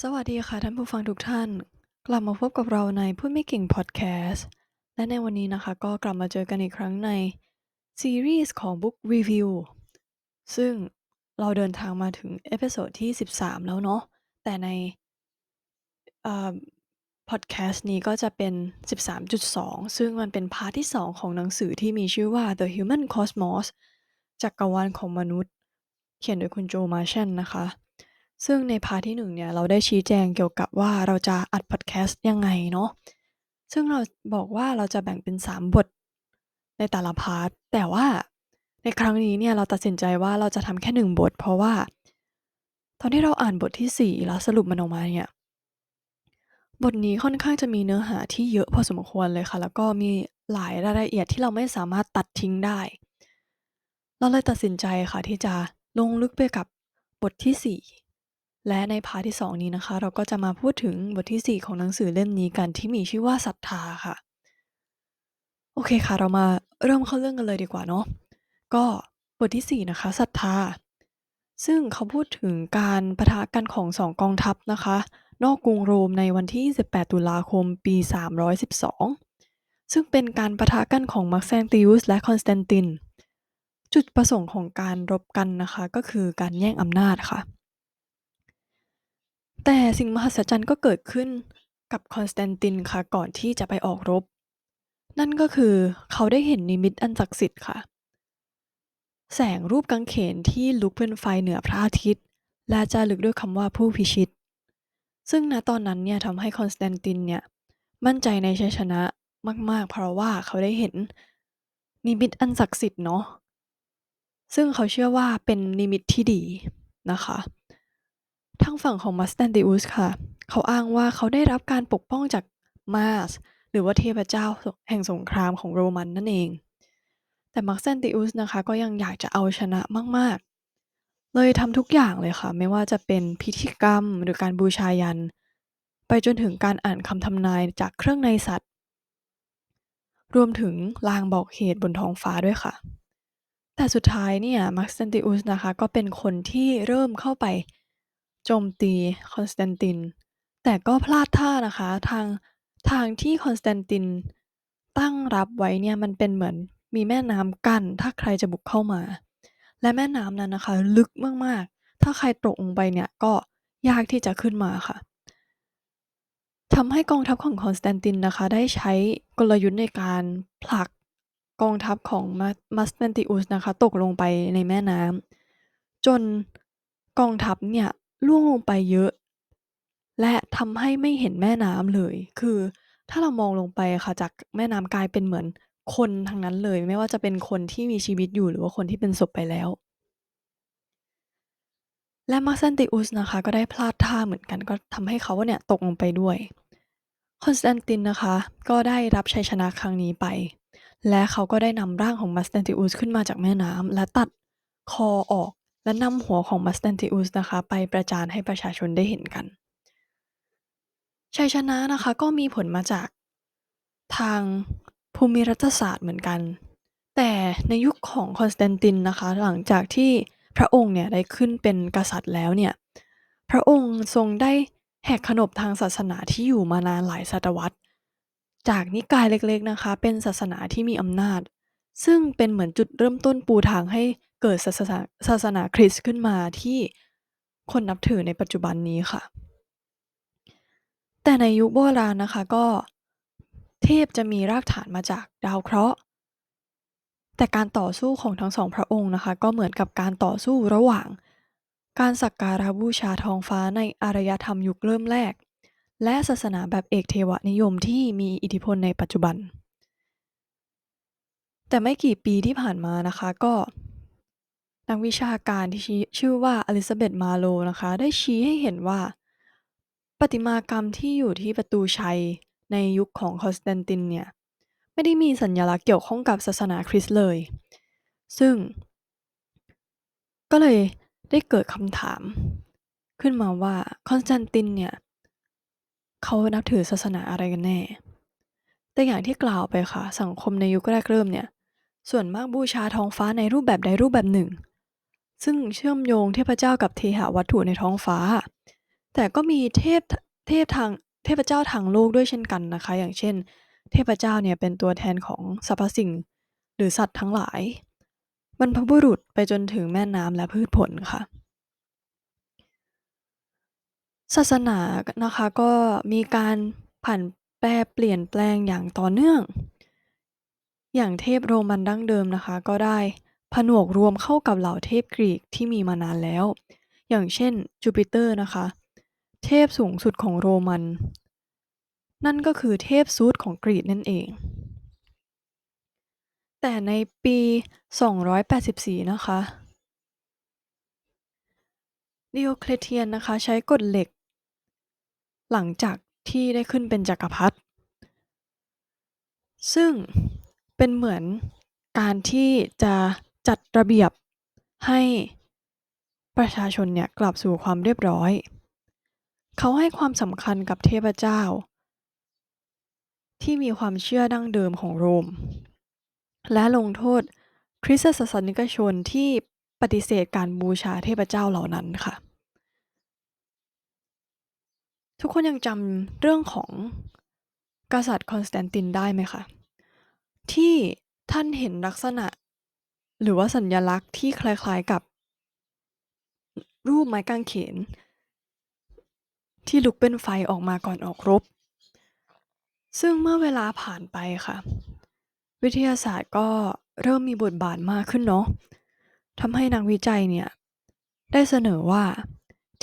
สวัสดีค่ะท่านผู้ฟังทุกท่าน กลับมาพบกับเราในพูดไม่เก่งพอดแคสต์และในวันนี้นะคะก็กลับมาเจอกันอีกครั้งในซีรีส์ของ Book Review ซึ่งเราเดินทางมาถึงเอพิโซดที่ 13 แล้วเนาะแต่ในพอดแคสต์นี้ก็จะเป็น 13.2 ซึ่งมันเป็นพาร์ทที่ 2 ของหนังสือที่มีชื่อว่า The Human Cosmos จักรวาลของมนุษย์ เขียนโดยคุณโจมาเชนนะคะ ซึ่งในพาร์ทที่1เนี่ยเราได้ชี้แจงเกี่ยวกับว่าเราจะอัดพอดแคสต์ยังไงเนาะซึ่งเราบอกว่าเราจะแบ่งเป็น 3 บทในแต่ละพาร์ทแต่ว่าในครั้งนี้เนี่ยเราตัดสินใจว่าเราจะทำแค่ 1 บท เพราะว่า ตอนที่เราอ่านบทที่ 4 แล้วสรุปมันออกมาเนี่ยบทนี้ค่อนข้างจะมีเนื้อหาที่เยอะพอสมควรเลยค่ะ แล้วก็มีหลายรายละเอียดที่เราไม่สามารถตัดทิ้งได้ เราเลยตัดสินใจค่ะที่จะลงลึกไปกับบทที่ 4 และในพาร์ทที่ 2 นี้นะคะ เราก็จะมาพูดถึงบทที่ 4 ของหนังสือเล่มนี้กันที่มีชื่อว่าศรัทธาค่ะ โอเคค่ะ เรามาเริ่มเข้าเรื่องกันเลยดีกว่าเนาะก็บทที่ 4 นะคะศรัทธา ซึ่งเขาพูดถึงการปะทะกันของ2กองทัพนะคะ นอกกรุงโรมในวันที่28ตุลาคมปี 312 ซึ่งเป็นการปะทะกันของมักแซนติอุสและคอนสแตนติน จุดประสงค์ของการรบกันนะคะ ก็คือการแย่งอำนาจค่ะ แต่สิ่งมหัศจรรย์ก็เกิดขึ้นกับคอนสแตนตินค่ะก่อนที่จะไปออกรบ นั่นก็คือเขาได้เห็นนิมิตอันศักดิ์สิทธิ์ค่ะ แสงรูปกางเขนที่ลุกเป็นไฟเหนือพระอาทิตย์ และจารึกด้วยคำว่าผู้พิชิต ซึ่งณตอนนั้นเนี่ยทำให้คอนสแตนตินเนี่ยมั่นใจในชัยชนะมากๆ เพราะว่าเขาได้เห็นนิมิตอันศักดิ์สิทธิ์เนาะซึ่งเขาเชื่อว่าเป็นนิมิตที่ดีนะคะ ทางฝั่งของมัสแตนติอุสค่ะ เขาอ้างว่าเขาได้รับการปกป้องจากมาสหรือว่าเทพเจ้าแห่งสงครามของโรมันนั่นเอง แต่มักแซนติอุสนะคะก็ยังอยากจะเอาชนะมาก ๆ เลยทำทุกอย่างเลยค่ะ ไม่ว่าจะเป็นพิธีกรรมหรือการบูชายัน ไปจนถึงการอ่านคำทำนายจากเครื่องในสัตว์ รวมถึงลางบอกเหตุบนท้องฟ้าด้วยค่ะ แต่สุดท้ายเนี่ยมักแซนติอุสนะคะก็เป็นคนที่เริ่มเข้าไป โจมตีคอนสแตนติน แต่ก็พลาดท่านะคะทางทางที่คอนสแตนตินตั้งรับไว้เนี่ยมันเป็นเหมือนมีแม่น้ำกั้นถ้าใครจะบุกเข้ามา และแม่น้ำนั้นนะคะ ลึกมากๆ ถ้าใครตกลงไปเนี่ยก็ยากที่จะขึ้นมาค่ะทำให้กองทัพของคอนสแตนตินนะคะ ได้ใช้กลยุทธ์ในการผลักกองทัพของมัสมัสแตนติอุสนะคะ ตกลงไปในแม่น้ำจนกองทัพเนี่ย ร่วงลงไปเยอะ และทำให้ไม่เห็นแม่น้ำเลย คือถ้าเรามองลงไปอะค่ะ จากแม่น้ำกลายเป็นเหมือนคนทั้งนั้นเลย ไม่ว่าจะเป็นคนที่มีชีวิตอยู่ หรือว่าคนที่เป็นศพไปแล้ว และมักแซนติอุสนะคะ ก็ได้พลาดท่าเหมือนกัน ก็ทำให้เขาเนี่ยตกลงไปด้วย คอนสแตนตินนะคะ ก็ได้รับชัยชนะครั้งนี้ไป และเขาก็ได้นำร่างของมัสแตนติอุสขึ้นมาจากแม่น้ำและตัดคอออก และนำหัวของมัสแตนติอุสนะคะไปประจานให้ประชาชนได้เห็นกัน ชัยชนะนะคะก็มีผลมาจากทางภูมิรัฐศาสตร์เหมือนกัน แต่ในยุคของคอนสแตนตินนะคะ หลังจากที่พระองค์เนี่ยได้ขึ้นเป็นกษัตริย์แล้วเนี่ย พระองค์ทรงได้แหกขนบทางศาสนาที่อยู่มานานหลายศตวรรษ จากนิกายเล็กๆนะคะ เป็นศาสนาที่มีอำนาจ ซึ่งเป็นเหมือนจุดเริ่มต้นปูทางให้ เกิดศาสนาศาสนาคริสต์ขึ้นมาที่คนนับถือในปัจจุบันนี้ค่ะ แต่ในยุคโบราณนะคะก็เทพจะมีรากฐานมาจากดาวเคราะห์ แต่การต่อสู้ของทั้ง2พระองค์นะคะ ก็เหมือนกับการต่อสู้ระหว่าง การสักการะบูชาทองฟ้าในอารยธรรมยุคเริ่มแรก และศาสนาแบบเอกเทวนิยมที่มีอิทธิพลในปัจจุบัน แต่ไม่กี่ปีที่ผ่านมานะคะก็ นักวิชาการที่ชี้ชื่อว่าอลิซาเบธ มาโลว์นะคะ ได้ชี้ให้เห็นว่า ประติมากรรมที่อยู่ที่ประตูชัยในยุคของคอนสแตนตินเนี่ย ไม่ได้มีสัญลักษณ์เกี่ยวข้องกับศาสนาคริสต์เลย ซึ่ง ก็เลยได้เกิดคำถาม ขึ้นมาว่าคอนสแตนตินเนี่ยเขานับถือศาสนาอะไรกันแน่ แต่อย่างที่กล่าวไปค่ะ สังคมในยุคแรกเริ่มเนี่ย ส่วนมากบูชาท้องฟ้าในรูปแบบใดรูปแบบหนึ่ง ซึ่งเชื่อมโยงเทพเจ้ากับเทหวัตถุในท้องฟ้า แต่ก็มีเทพเทพทางเทพเจ้าทางโลกด้วยเช่นกันนะคะ อย่างเช่น เทพเจ้าเนี่ยเป็นตัวแทนของสรรพสิ่ง หรือสัตว์ทั้งหลายบรรพบุรุษไปจนถึงแม่น้ำและพืชผลค่ะ ศาสนานะคะก็มีการผันแปรเปลี่ยนแปลงอย่างต่อเนื่อง อย่างเทพโรมันดั้งเดิมนะคะ ก็ได้ ผนวกรวมเข้ากับเหล่าเทพกรีกที่มีมานานแล้ว อย่างเช่นจูปิเตอร์นะคะ เทพสูงสุดของโรมัน นั่นก็คือเทพซูสของกรีกนั่นเอง แต่ในปี 284 นะคะ Diocletian นะคะใช้กฎเหล็ก หลังจากที่ได้ขึ้นเป็นจักรพรรดิซึ่งเป็นเหมือนการที่จะ จัดระเบียบให้ประชาชนเนี่ยกลับสู่ความเรียบร้อย เขาให้ความสำคัญกับเทพเจ้า ที่มีความเชื่อดั้งเดิมของโรม และลงโทษคริสตศาสนิกชนที่ปฏิเสธการบูชาเทพเจ้าเหล่านั้นค่ะ ทุกคนยังจำเรื่องของกษัตริย์คอนสแตนตินได้ไหมคะ ที่ท่านเห็นลักษณะ หรือว่าสัญลักษณ์ที่คล้าย ๆ กับ รูปไม้กางเขน ที่ลุกเป็นไฟออกมาก่อนออกรบ ซึ่งเมื่อเวลาผ่านไปค่ะ วิทยาศาสตร์ก็เริ่มมีบทบาทมากขึ้นเนาะทำให้นักวิจัยเนี่ย ได้เสนอว่า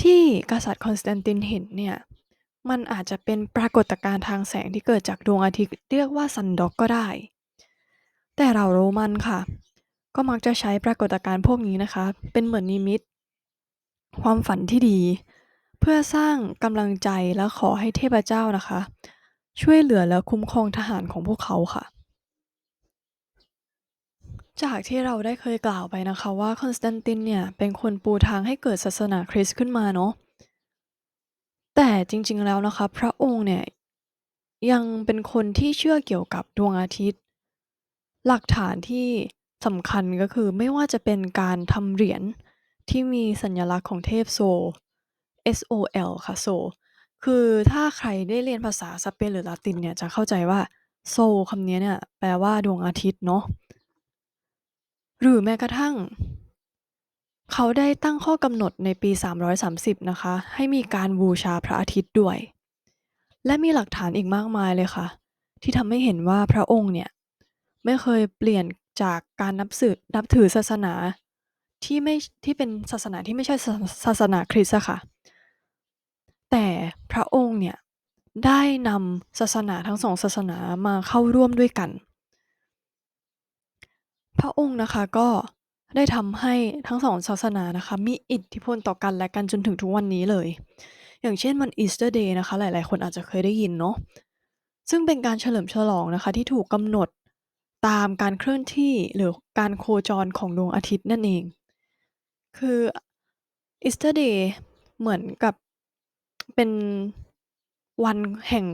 ที่กษัตริย์คอนสแตนตินเห็นเนี่ย มันอาจจะเป็นปรากฏการณ์ทางแสงที่เกิดจากดวงอาทิตย์เรียกว่าซันด็อกก็ได้ แต่เราโรมันค่ะ ก็มักจะใช้ปรากฏการณ์พวกนี้นะคะ เป็นเหมือนนิมิต ความฝันที่ดี เพื่อสร้างกำลังใจและขอให้เทพเจ้านะคะ ช่วยเหลือและคุ้มครองทหารของพวกเขาค่ะ จากที่เราได้เคยกล่าวไปนะคะว่าคอนสแตนตินเนี่ย เป็นคนปูทางให้เกิดศาสนาคริสต์ขึ้นมาเนาะแต่จริงๆแล้วนะคะ พระองค์เนี่ยยังเป็นคนที่เชื่อเกี่ยวกับดวงอาทิตย์ หลักฐานที่ สำคัญก็คือไม่ว่าจะเป็นการทำเหรียญที่มีสัญลักษณ์ของเทพโซล SOL ค่ะโซลคือถ้าใครได้เรียนภาษาสเปนหรือละตินเนี่ยจะเข้าใจว่าโซลคำนี้เนี่ยแปลว่าดวงอาทิตย์เนาะหรือแม้กระทั่ง เขาได้ตั้งข้อกำหนดในปี 330 นะคะ ให้มีการบูชาพระอาทิตย์ด้วย และมีหลักฐานอีกมากมายเลยค่ะ ที่ทำให้เห็นว่าพระองค์เนี่ย ไม่เคยเปลี่ยนจากการนับสือ นับถือศาสนาที่ไม่ ที่เป็นศาสนาที่ไม่ใช่ศาศาสนาคริสต์อะค่ะ แต่พระองค์เนี่ย ได้นำศาสนาทั้งสองศาสนามาเข้าร่วมด้วยกัน พระองค์นะคะก็ได้ทำให้ทั้งสองศาสนานะคะ มีอิทธิพลต่อกันและกันจนถึงทุกวันนี้เลย อย่างเช่นวันอีสเตอร์เดย์นะคะ หลายๆ คนอาจจะเคยได้ยินเนาะซึ่งเป็นการเฉลิมฉลองนะคะที่ถูกกำหนด ตามการเคลื่อนที่ หรือการโคจรของดวงอาทิตย์นั่นเอง คืออีสต์เดย์เหมือนกับเป็นวันแห่ง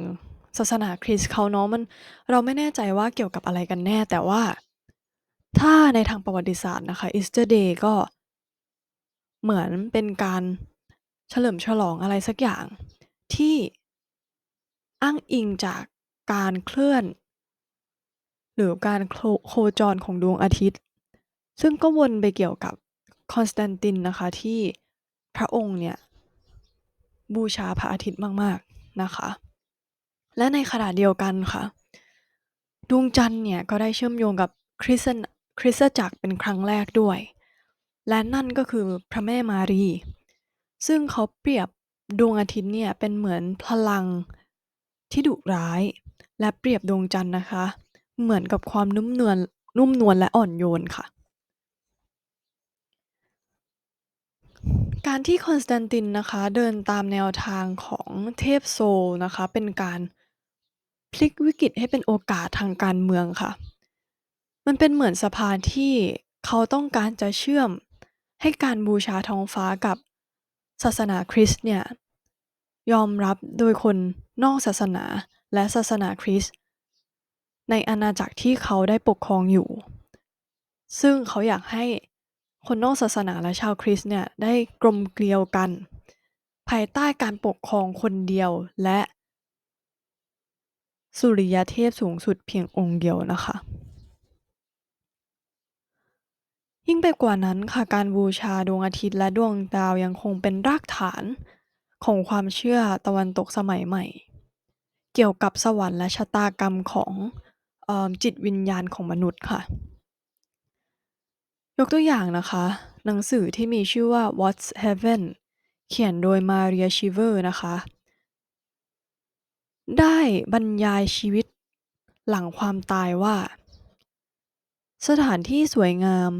ศาสนาคริสต์เขาเนาะมันเราไม่แน่ใจว่าเกี่ยวกับอะไรกันแน่ แต่ว่าถ้าในทางประวัติศาสตร์นะคะอีสเตอร์เดย์ก็เหมือนเป็นการเฉลิมฉลองอะไรสักอย่างที่อ้างอิงจากการเคลื่อน หรือการโคโคจรของดวงอาทิตย์ ซึ่งก็วนไปเกี่ยวกับคอนสแตนตินนะคะที่พระองค์เนี่ย บูชาพระอาทิตย์มาก ๆ นะคะ และในขณะเดียวกันค่ะ ดวงจันทร์เนี่ย ก็ได้เชื่อมโยงกับคริสตคริสตจักรเป็นครั้งแรกด้วย และนั่นก็คือพระแม่มารี ซึ่งเขาเปรียบดวงอาทิตย์เนี่ย เป็นเหมือนพลังที่ดุร้าย และเปรียบดวงจันทร์นะคะ เหมือนกับความนุ่มนวล นุ่มนวลและอ่อนโยนค่ะ การที่คอนสแตนตินนะคะเดินตามแนวทางของเทพโซลนะคะ เป็นการพลิกวิกฤตให้เป็นโอกาสทางการเมืองค่ะ มันเป็นเหมือนสะพานที่เขาต้องการจะเชื่อมให้การบูชาท้องฟ้ากับศาสนาคริสต์เนี่ยยอมรับโดยคนนอกศาสนาและศาสนาคริสต์ ในอาณาจักรที่เขาได้ปกครองอยู่ ซึ่งเขาอยากให้คนนอกศาสนาและชาวคริสต์เนี่ยได้กลมเกลียวกัน ภายใต้การปกครองคนเดียวและ สุริยเทพสูงสุดเพียงองค์เดียวนะคะ ยิ่งไปกว่านั้นค่ะการบูชาดวงอาทิตย์และดวงดาวยังคงเป็นรากฐานของความเชื่อตะวันตกสมัยใหม่ เกี่ยวกับสวรรค์และชะตากรรมของ เออจิตวิญญาณของมนุษย์ค่ะ ยกตัวอย่างนะคะ หนังสือที่มีชื่อว่า What's Heaven เขียนโดยมาเรียชิเวอร์นะคะ ได้บรรยายชีวิตหลังความตายว่า สถานที่สวยงาม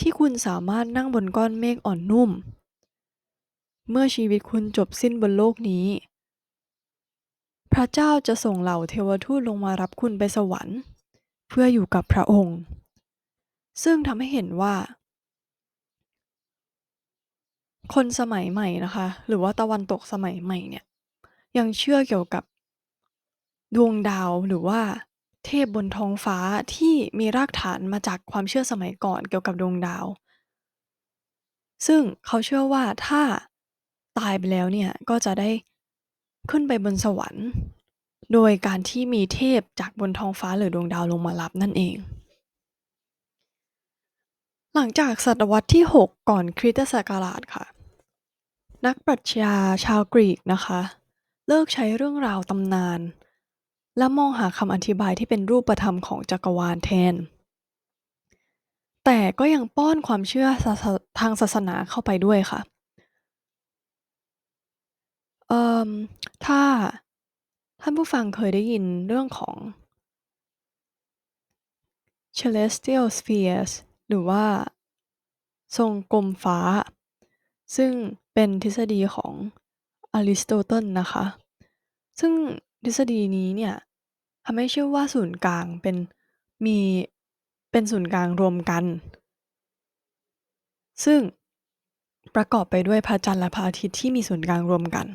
ที่คุณสามารถนั่งบนก้อนเมฆอ่อนนุ่ม เมื่อชีวิตคุณจบสิ้นบนโลกนี้ พระเจ้าจะส่งเหล่าเทวทูตลงมารับคุณไปสวรรค์ เพื่ออยู่กับพระองค์ ซึ่งทำให้เห็นว่า คนสมัยใหม่นะคะ หรือว่าตะวันตกสมัยใหม่เนี่ยยังเชื่อเกี่ยวกับดวงดาวหรือว่าเทพบนท้องฟ้าที่มีรากฐานมาจากความเชื่อสมัยก่อนเกี่ยวกับดวงดาว ซึ่งเขาเชื่อว่าถ้าตายไปแล้วเนี่ยก็จะได้ ขึ้นไปบนสวรรค์ โดยการที่มีเทพจากบนท้องฟ้าหรือดวงดาวลงมารับนั่นเอง หลังจากศตวรรษที่ 6 ก่อนคริสตศักราชค่ะ นักปรัชญาชาวกรีกนะคะ เลิกใช้เรื่องราวตำนาน และมองหาคำอธิบายที่เป็นรูปธรรมของจักรวาลแทน แต่ก็ยังป้อนความเชื่อทางศาสนาเข้าไปด้วยค่ะเอ่อ ถ้า ท่านผู้ฟังเคยได้ยินเรื่องของ celestial spheres หรือว่า ทรงกลมฟ้า ซึ่งเป็นทฤษฎีของอริสโตเติลนะคะ ซึ่งทฤษฎีนี้เนี่ยทำให้เชื่อว่าศูนย์กลางเป็นมีเป็นศูนย์กลางรวมกัน ซึ่งประกอบไปด้วยพระจันทร์และพระอาทิตย์ที่มีศูนย์กลางรวมกัน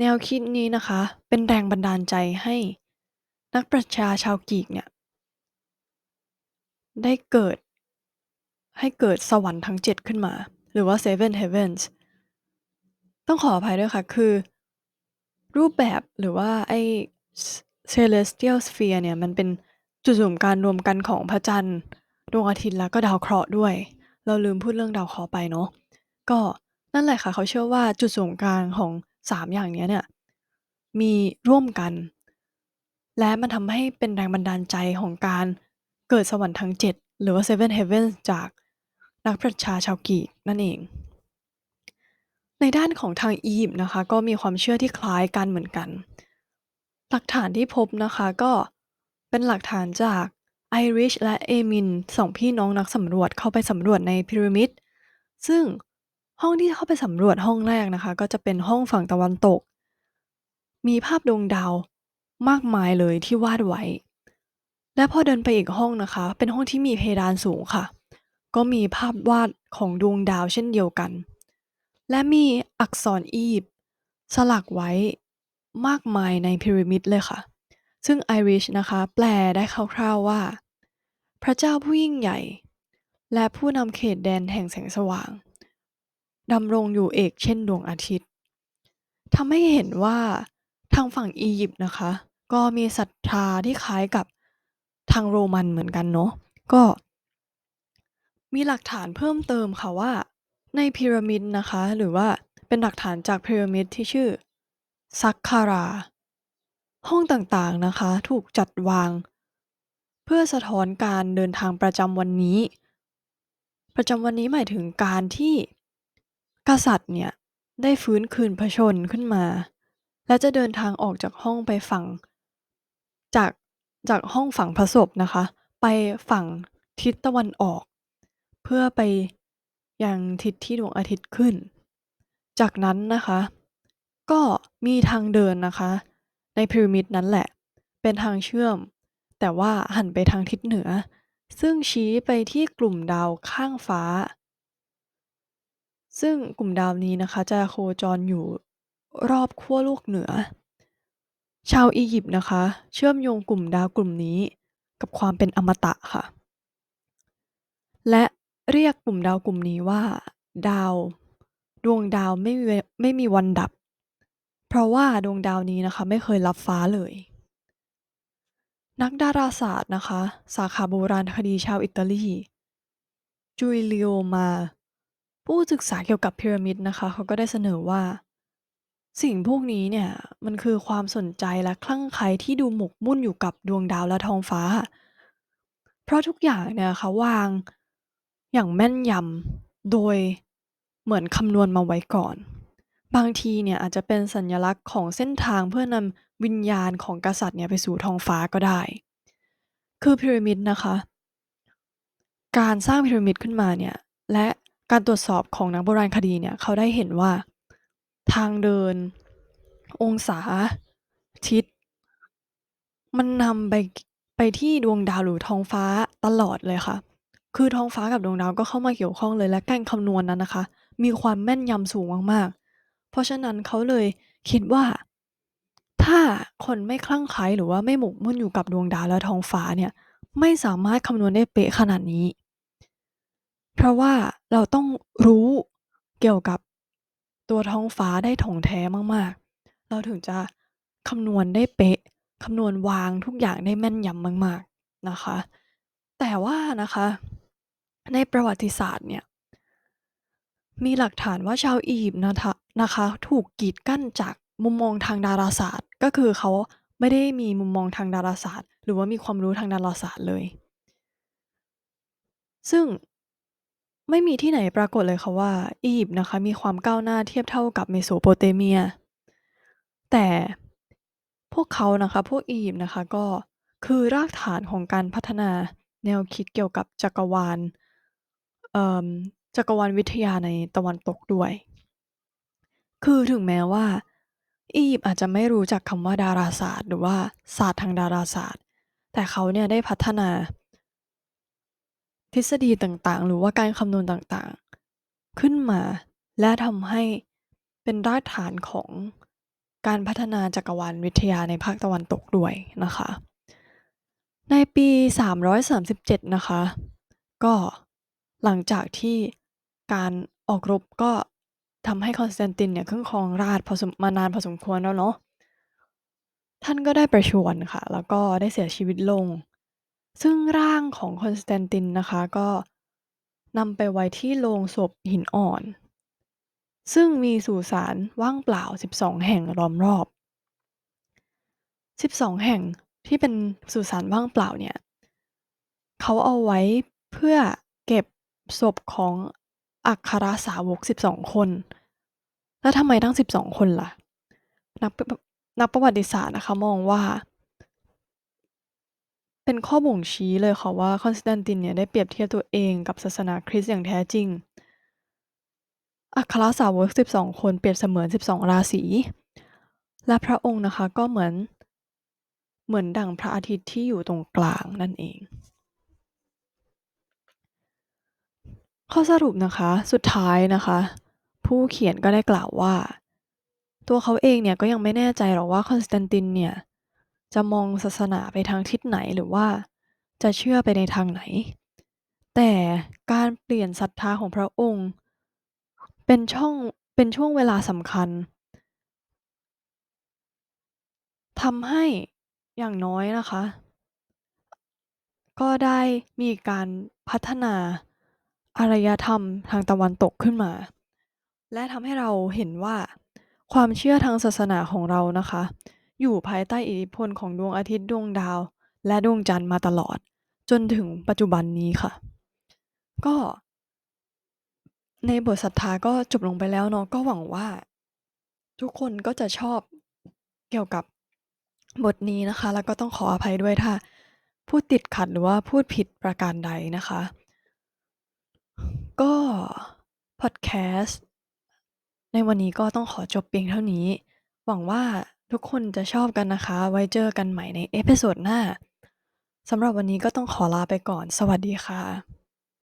แนวคิดนี้นะคะ เป็นแรงบันดาลใจให้นักปรัชญาชาวกรีกเนี่ย ได้เกิดให้เกิดสวรรค์ทั้ง 7 ขึ้นมา หรือว่า seven heavens ต้องขออภัยด้วยค่ะ คือ รูปแบบหรือว่าไอ้ celestial sphere เนี่ย มันเป็นจุดรวมการรวมกันของพระจันทร์ดวงอาทิตย์แล้วก็ดาวเคราะห์ด้วย เราลืมพูดเรื่องดาวเคราะห์ไปเนาะก็นั่นแหละค่ะ เขาเชื่อว่าจุดศูนย์กลางของ 3 อย่างนี้เนี่ยมีร่วมกัน และมันทำให้เป็นแรงบันดาลใจของการเกิดสวรรค์ทั้ง 7 หรือว่า seven heavens จากนักปรัชาชาวกรีกนั่นเอง ในด้านของทางอียิปต์นะคะ ก็มีความเชื่อที่คล้ายกันเหมือนกัน หลักฐานที่พบนะคะก็เป็นหลักฐานจากไอริชและเอมินสองพี่น้องนักสำรวจเข้าไปสำรวจในพีระมิด ซึ่ง ห้องที่เข้าไปสำรวจห้องแรกนะคะ ก็จะเป็นห้องฝั่งตะวันตก มีภาพดวงดาวมากมายเลยที่วาดไว้ และพอเดินไปอีกห้องนะคะ เป็นห้องที่มีเพดานสูงค่ะ ก็มีภาพวาดของดวงดาวเช่นเดียวกัน และมีอักษรอียิปต์สลักไว้มากมายในพีระมิดเลยค่ะ ซึ่งไอริชนะคะ แปลได้คร่าวๆว่า พระเจ้าผู้ยิ่งใหญ่ และผู้นำเขตแดนแห่งแสงสว่าง ดำรงอยู่เอกเช่นดวงอาทิตย์ ทำให้เห็นว่าทางฝั่งอียิปต์นะคะ ก็มีศรัทธาที่คล้ายกับทางโรมันเหมือนกันเนาะ ก็มีหลักฐานเพิ่มเติมค่ะว่าในพีระมิดนะคะ หรือว่าเป็นหลักฐานจากพีระมิดที่ชื่อซักคารา ห้องต่างๆนะคะถูกจัดวาง เพื่อสะท้อนการเดินทางประจำวันนี้ ประจำวันนี้หมายถึงการที่ กษัตริย์เนี่ยได้ฟื้นคืนพระชนขึ้นมา และจะเดินทางออกจากห้องไปฝั่ง จากจากห้องฝังพระศพนะคะ ไปฝั่งทิศตะวันออก เพื่อไปยังทิศที่ดวงอาทิตย์ขึ้น จากนั้นนะคะ ก็มีทางเดินนะคะ ในพีระมิดนั้นแหละ เป็นทางเชื่อม แต่ว่าหันไปทางทิศเหนือ ซึ่งชี้ไปที่กลุ่มดาวข้างฟ้า ซึ่งกลุ่มดาวนี้นะคะจะโคจรอยู่รอบขั้วโลกเหนือ ชาวอียิปต์นะคะ เชื่อมโยงกลุ่มดาวกลุ่มนี้กับความเป็นอมตะค่ะ และเรียกกลุ่มดาวกลุ่มนี้ว่า ดาว ดวงดาวไม่มีไม่มีวันดับ เพราะว่าดวงดาวนี้นะคะไม่เคยลับฟ้าเลย นักดาราศาสตร์นะคะ สาขาโบราณคดีชาวอิตาลี Giulio Ma ผู้ศึกษาเกี่ยวกับพีระมิดนะคะเขาก็ได้เสนอว่า สิ่งพวกนี้เนี่ยมันคือความสนใจและคลั่งไคล้ที่ดูหมกมุ่นอยู่กับดวงดาวและท้องฟ้า เพราะทุกอย่างเนี่ยนะคะวางอย่างแม่นยำโดยเหมือนคำนวณมาไว้ก่อน บางทีเนี่ยอาจจะเป็นสัญลักษณ์ของเส้นทางเพื่อนำวิญญาณของกษัตริย์เนี่ยไปสู่ท้องฟ้าก็ได้ คือพีระมิดนะคะ การสร้างพีระมิดขึ้นมาเนี่ยและ การตรวจสอบของนักโบราณคดีเนี่ยเขาได้เห็นว่าทางเดิน องศา ทิศ มันนำไปไปที่ดวงดาวหรือท้องฟ้าตลอดเลยค่ะ คือท้องฟ้ากับดวงดาวก็เข้ามาเกี่ยวข้องเลยและการคำนวณนั้นนะคะ มีความแม่นยำสูงมากๆ เพราะฉะนั้นเขาเลยคิดว่า ถ้าคนไม่คลั่งไคล้หรือว่าไม่หมกมุ่นอยู่กับดวงดาวและท้องฟ้าเนี่ย ไม่สามารถคำนวณได้เป๊ะขนาดนี้ เพราะว่าเราต้องรู้เกี่ยวกับตัวท้องฟ้าได้ถ่องแท้มาก ๆ เราถึงจะคำนวณได้เป๊ะ คำนวณวางทุกอย่างได้แม่นยำมาก ๆ นะคะ แต่ว่านะคะ ในประวัติศาสตร์เนี่ย มีหลักฐานว่าชาวอียิปต์นะคะนะคะ ถูกกีดกั้นจากมุมมองทางดาราศาสตร์ ก็คือเขาไม่ได้มีมุมมองทางดาราศาสตร์ หรือว่ามีความรู้ทางดาราศาสตร์เลย ซึ่ง ไม่มีที่ไหนปรากฏเลยค่ะว่า อียิปต์นะคะมีความก้าวหน้าเทียบเท่ากับเมโสโปเตเมีย แต่พวกเขานะคะ พวกอียิปต์นะคะ ก็คือรากฐานของการพัฒนาแนวคิดเกี่ยวกับจักรวาล เอ่อ จักรวาลวิทยาในตะวันตกด้วย คือถึงแม้ว่า อียิปต์อาจจะไม่รู้จักคำว่าดาราศาสตร์ หรือว่าศาสตร์ทางดาราศาสตร์ แต่เขาเนี่ยได้พัฒนา ฤษฎีต่างๆ หรือว่าการคำนวณต่างๆ ขึ้นมา และทำให้เป็นรากฐานของการพัฒนาจักรวาลวิทยาในภาคตะวันตกด้วยนะคะ ในปี 337 นะคะ ก็หลังจากที่การออกรบก็ทำให้คอนสแตนตินเนี่ยขึ้นครองราชพอสมมานานพอสมควรแล้วเนาะท่านก็ได้ประชวรค่ะ แล้วก็ได้เสียชีวิตลง ซึ่งร่างของคอนสแตนตินนะคะ ก็นำไปไว้ที่โลงศพหินอ่อน ซึ่งมีสุสานว่างเปล่า 12 แห่งล้อมรอบ 12 แห่งที่เป็นสุสานว่างเปล่าเนี่ยเขาเอาไว้เพื่อเก็บศพของอัครสาวก 12 คน แล้วทำไมตั้ง 12 คนล่ะ นักนักประวัติศาสตร์นะคะมองว่า เป็นข้อบ่งชี้เลยค่ะว่า คอนสแตนตินเนี่ยได้เปรียบเทียบตัวเองกับศาสนาคริสต์อย่างแท้จริง อัครสาวก 12 คนเปรียบเสมือน 12 ราศี และพระองค์นะคะก็เหมือน เหมือนดั่งพระอาทิตย์ที่อยู่ตรงกลางนั่นเอง ข้อสรุปนะคะ สุดท้ายนะคะ ผู้เขียนก็ได้กล่าวว่า ตัวเขาเองเนี่ยก็ยังไม่แน่ใจหรอกว่าคอนสแตนตินเนี่ย จะมองศาสนาไปทางทิศไหนหรือว่าจะเชื่อไปในทางไหน แต่การเปลี่ยนศรัทธาของพระองค์ เป็นช่องเป็นช่วงเวลาสำคัญทำให้อย่างน้อยนะคะ ก็ได้มีการพัฒนาอารยธรรมทางตะวันตกขึ้นมา และทำให้เราเห็นว่าความเชื่อทางศาสนาของเรานะคะ อยู่ภายใต้อิทธิพลของดวงอาทิตย์ดวงดาว และดวงจันทร์มาตลอด จนถึงปัจจุบันนี้ค่ะ ก็ ในบทศรัทธาก็จบลงไปแล้วเนาะก็หวังว่า ทุกคนก็จะชอบเกี่ยวกับบทนี้นะคะ แล้วก็ต้องขออภัยด้วยถ้าพูดติดขัดหรือว่าพูดผิดประการใดนะคะ ก็พอดแคสต์ในวันนี้ก็ต้องขอจบเพียงเท่านี้ หวังว่า ทุกคนจะชอบกันนะคะ ไว้เจอกันใหม่ในเอพิโซดหน้า สำหรับวันนี้ก็ต้องขอลาไปก่อน สวัสดีค่ะ